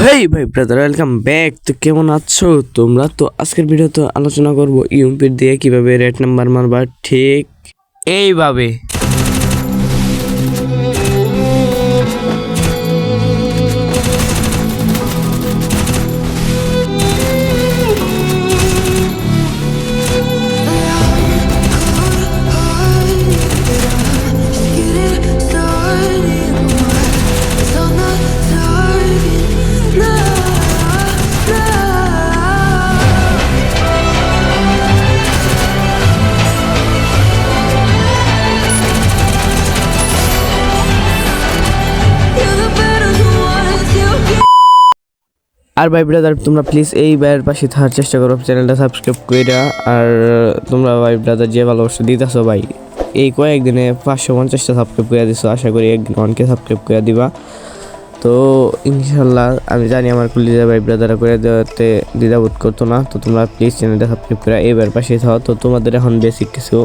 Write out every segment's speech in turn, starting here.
হেই ভাই brother welcome back তো কেমন আছো? তোমরা তো আজকের ভিডিওতে আলোচনা করব ইউএমপির দিয়ে কীভাবে রেট নাম্বার মারবা, ঠিক? এইভাবে। আর ভাই ব্রাদার তোমরা প্লিজ এই ভাইয়ের পাশে থাকার চেষ্টা করো চ্যানেলটা সাবস্ক্রাইব করে আর তোমরা ভাই ব্রাদার যে ভালোবাসা দিতেছো ভাই, এই কয়েকদিনে পাঁচশো পঞ্চাশটা সাবস্ক্রাইব করে দিছো, আশা করি একদিন অনকে সাবস্ক্রাইব করে দিবা। তো ইনশাল্লাহ আমি জানি আমার কুলিজা ভাই ব্রাদারা করে দেওয়াতে দ্বিধাবোধ করতো না, তো তোমরা প্লিজ চ্যানেলটা সাবস্ক্রাইব করে এইবার পাশে থাও। তো তোমাদের এখন বেসিক কিছু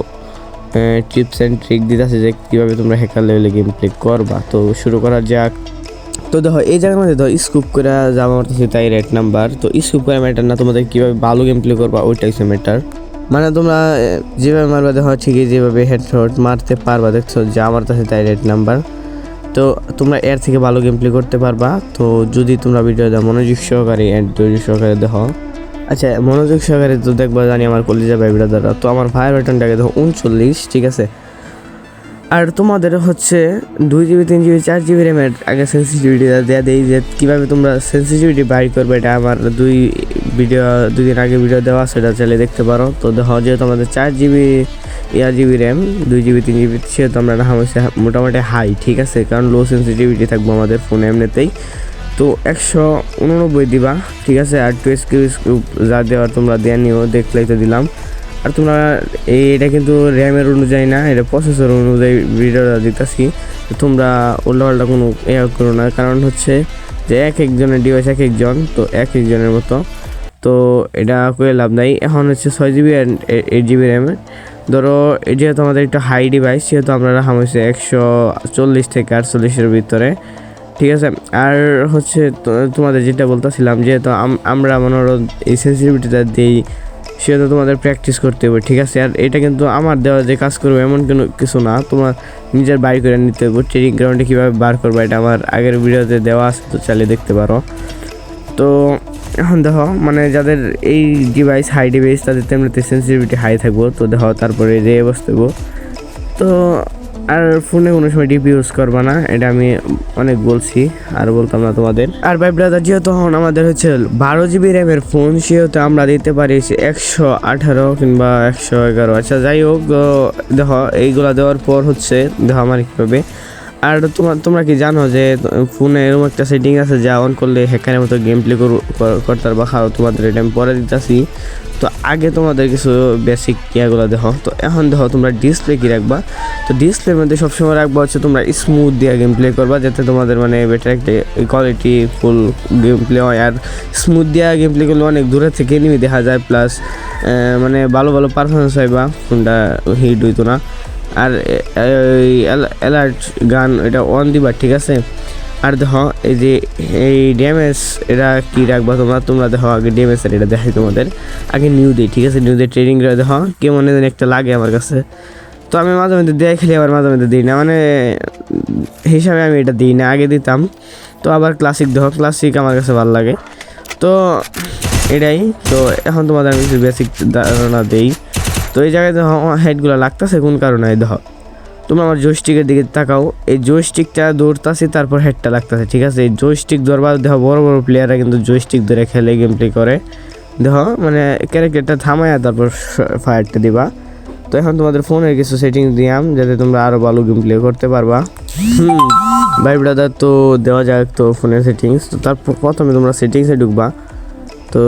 টিপস অ্যান্ড ট্রিক দিতেছে যে কীভাবে তোমরা হ্যাকার লেভেলে গেম প্লে করবা। তো শুরু করা যাক। তো দেখো, এই জায়গার মধ্যে ধর স্কুপ করে যাওয়া মারতেছে তাই রেট নাম্বার তো স্কুপ করে ম্যাটার না, তোমাদের কীভাবে ভালো গেম প্লে করবা, ওইটাই হচ্ছে ম্যাটার মানে তোমরা যেভাবে মারবা, দেখো, ঠিকই যেভাবে হেড শট মারতে পারবা, দেখছ, যে আমার কাছে তাই রেড নাম্বার তো তোমরা এর থেকে ভালো গেম প্লে করতে পারবা। তো যদি তোমরা ভিডিও দাও মনোযোগ সহকারে অ্যান্ড ধৈর্য সহকারে দেখো। আচ্ছা মনোযোগ সহকারে তো দেখবা জানি আমার কলিজা ভাই ব্রাদাররা তো আমার ভাইয়ের বাটনটাকে দেখো, উনচল্লিশ, ঠিক আছে? আর তোমাদের হচ্ছে দুই জিবি, তিন জিবি, চার জিবি র্যামের আগে সেন্সিটিভিটি দেওয়া দেই যে কীভাবে তোমরা সেন্সিটিভিটি বাড়ি করবে এটা আমার দুই ভিডিও দুই দিন আগে ভিডিও দেওয়া সেটা চাইলে দেখতে পারো। তো দেখো, যেহেতু আমাদের চার জিবি এয়ার জিবি র্যাম দুই জিবি, তিন জিবি, সেহেতু আমরা রাখা হয়েছে মোটামুটি হাই ঠিক আছে? কারণ লো সেন্সিটিভিটি থাকব আমাদের ফোনে এমনিতেই। তো একশো উননব্বই দিবা, ঠিক আছে? আর টু স্কিউ স্কিউব যা দেওয়ার তোমরা দেওয়া নিও, দেখলেই তো দিলাম। আর তোমরা এটা কিন্তু র্যামের অনুযায়ী না, এটা প্রসেসর অনুযায়ী ভিডিওটা দিতেছি। তোমরা উল্টাপাল্টা কোনো ইয়ে করো না, কারণ হচ্ছে যে এক একজনের ডিভাইস এক একজন, তো এক একজনের মতো। তো এটা করে লাভ নাই। এখন হচ্ছে ছয় জিবি এইট জিবি র্যামের ধরো যেহেতু আমাদের একটু হাই ডিভাইস সেহেতু আমরা রাখা হয়েছে একশো চল্লিশ থেকে আটচল্লিশের ভিতরে। ঠিক আছে? আর হচ্ছে তোমাদের যেটা বলতেছিলাম, যেহেতু আম- আমরা মনে করো এই সেন্সিটিভিটিটা দিই সেটা তোমাদের প্র্যাকটিস করতে হবে, ঠিক আছে? আর এটা কিন্তু আমার দেওয়া যে কাজ করবে এমন কোনো কিছু না, তোমার নিজের বাড়ি করে নিতে হবে ট্রেনিং গ্রাউন্ডে কীভাবে বার করবে এটা আমার আগের ভিডিওতে দেওয়া আছে, তো চালিয়ে দেখতে পারো। তো এখন দেখো মানে যাদের এই ডিভাইস হাই ডিভাইস তাদের তেমনিতে সেন্সিটিভিটি হাই থাকব, তো দেখো তারপরে রে বসতে তো আর ফোনে কোনো সময় ডিপি ইউজ করবা না, এটা আমি অনেক বলছি, আর বলতাম না তোমাদের। আর ভাই ব্রাদার যেহেতু হন আমাদের হচ্ছে বারো জিবি র্যামের ফোন সেহেতু আমরা দিতে পারি একশো আঠারো কিংবা একশো এগারো। আচ্ছা যাই হোক দেখো, এইগুলা দেওয়ার পর হচ্ছে, দেখো আমার কীভাবে আর তোমার তোমরা কি জানো যে, ফোনে এরকম একটা সেটিং আছে যা অন করলে হ্যাকারের মতো গেম প্লে করতে পারবা খাও তোমাদের এটা আমি পরে দিতেছি। তো আগে তোমাদের কিছু বেসিক ইয়াগুলো দেখো। তো এখন দেখো তোমরা ডিসপ্লে কি রাখবা? তো ডিসপ্লের মধ্যে সবসময় রাখবা হচ্ছে তোমরা স্মুথ দিয়ে গেম প্লে করবা যাতে তোমাদের মানে বেটার একটা কোয়ালিটি ফুল গেম প্লে হয়। আর স্মুথ দিয়ে গেম প্লে করলে অনেক দূরে থেকে এনিমি দেখা যায়। প্লাস মানে ভালো ভালো পারফরমেন্স হয় বা ফোনটা হিট হইতো না। আর অ্যালার্ট গান এটা অন দিবা, ঠিক আছে? আর দেখো, এই যে, এই ড্যামেজ এটা কি রাখবা তোমরা? তোমরা দেখো, আগে ড্যামেজ আর এটা দেখাই তোমাদের। আগে নিউ দিই, ঠিক আছে? নিউ দিয়ে ট্রেনিং দেখো, কেমন যেন একটা লাগে আমার কাছে। তো আমি মাঝে মধ্যে দেয় খেলি আবার মাঝে মধ্যে দিই না। মানে হিসাবে আমি এটা দিই না, আগে দিতাম। তো আবার ক্লাসিক দেখো ক্লাসিক আমার কাছে ভালো লাগে। তো, এটাই। তো এখন তোমাদের আমি কিছু বেসিক ধারণা দেই। তো এই জায়গায় হেডগুলো লাগতেছে, কোন কারণে? দেখো, তোমরা আমার জয়স্টিকের দিকে তাকাও। এই জয়স্টিকটা দৌড়তাছে, তারপর হেডটা লাগতেছে, ঠিক আছে? এই জয়স্টিক ধরবা, দেখো, বড় বড় প্লেয়াররা কিন্তু জয়স্টিক ধরে খেলে গেম প্লে করে। দেখো মানে ক্যারেক্টারটা থামায়া তারপর ফায়ারটা দিবা। তো এখন তোমাদের ফোনের কিছু সেটিং দিয়াম যাতে তোমরা আরও ভালো গেম প্লে করতে পারবা। হুম ভাই ব্রাদার তো দেওয়া যাক তো ফোনের সেটিংস তো তারপর প্রথমে তোমরা সেটিংসে ঢুকবা। তো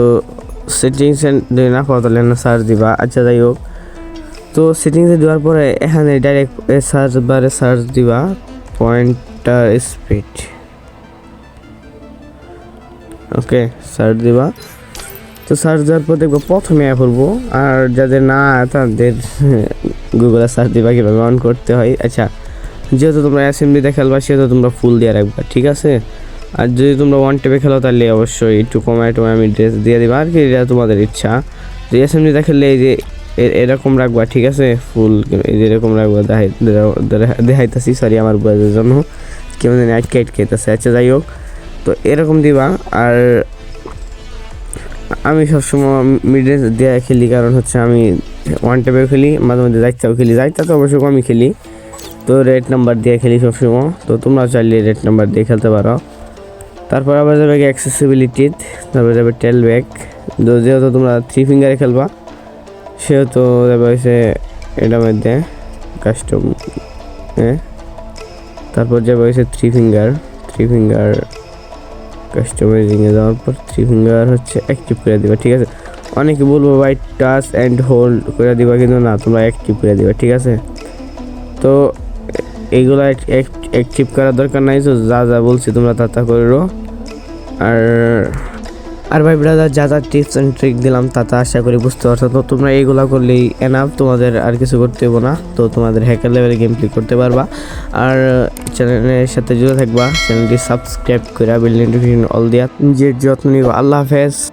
সেটিংসে না পাও, তাহলে না সার্চ দিবা। আচ্ছা যাই হোক। তো সেটিংসে দেওয়ার পরে এখানে ডাইরেক্ট সার্চ বারে সার্চ দিবা পয়েন্টার স্পিড ওকে সার্চ দিবা। তো সার্চ দেওয়ার পর দেখব প্রথমে করব আর যাদের না, তাদের গুগলে সার্চ দিবা কীভাবে অন করতে হয়। আচ্ছা যেহেতু তোমরা অ্যাসেম্বলিতে খেলবা, সেহেতু তোমরা ফুল দিয়ে রাখবা, ঠিক আছে? আর যদি তোমরা ওয়ান টেপে খেলো, তাহলে অবশ্যই একটু কমায় টমায় আমি ড্রেস দিয়ে দিবা। আর কি, এটা তোমাদের ইচ্ছা। তো এসএমডিটা খেললে এই যে এরকম রাখবা, ঠিক আছে? ফুল এরকম রাখবা দেখাইতেছি সরি আমার বয়সের জন্য। কেমন জানি আটকে আটকে আইতাছে। আচ্ছা যাই হোক। তো এরকম দিবা, আর আমি সবসময় মিড মিডে দিয়ে খেলি, কারণ হচ্ছে আমি ওয়ান টেপেও খেলি, মাঝে মাঝে যাইতেও খেলি। যাইতে তো অবশ্য কমই খেলি। তো রেড নাম্বার দিয়ে খেলি সবসময়। তো তোমরা চাইলে রেড নাম্বার দিয়ে খেলতে পারো। তারপর আবার যাবে অ্যাক্সেসিবিলিটি তারপর যাবে টেল ব্যাক যেহেতু তোমরা থ্রি ফিঙ্গারে খেলবা সেহেতু হচ্ছে এটার মধ্যে কাস্টম তারপর যাবে হচ্ছে থ্রি ফিঙ্গার থ্রি ফিঙ্গার কাস্টমাইজিংয়ে যাওয়ার পর থ্রি ফিঙ্গার হচ্ছে অ্যাক্টিভ করে দিবা, ঠিক আছে? অনেকে বলব, ভাই টাচ অ্যান্ড হোল্ড করে দিবা কিন্তু না, তোমরা অ্যাক্টিভ করে দিবা, ঠিক আছে? তো এইগুলো অ্যাক্টিভ করার দরকার নাই, তো যা যা বলছি তোমরা তা তা করো। আর আর ভাই ব্রাদার যা যা টিপস অ্যান্ড ট্রিক দিলাম তা তা আশা করি বুঝতে পারছ। তো তোমরা এইগুলো করলেই এনাফ তোমাদের আর কিছু করতে হবে না। তো তোমাদের হ্যাকার লেভেলে গেম প্লে করতে পারবা। আর চ্যানেলের সাথে জুড়ে থাকবা। চ্যানেলটি সাবস্ক্রাইব করে বেল নোটিফিকেশন অল দিয়া। নিজের যত্ন নিবা। আল্লাহ হাফেজ।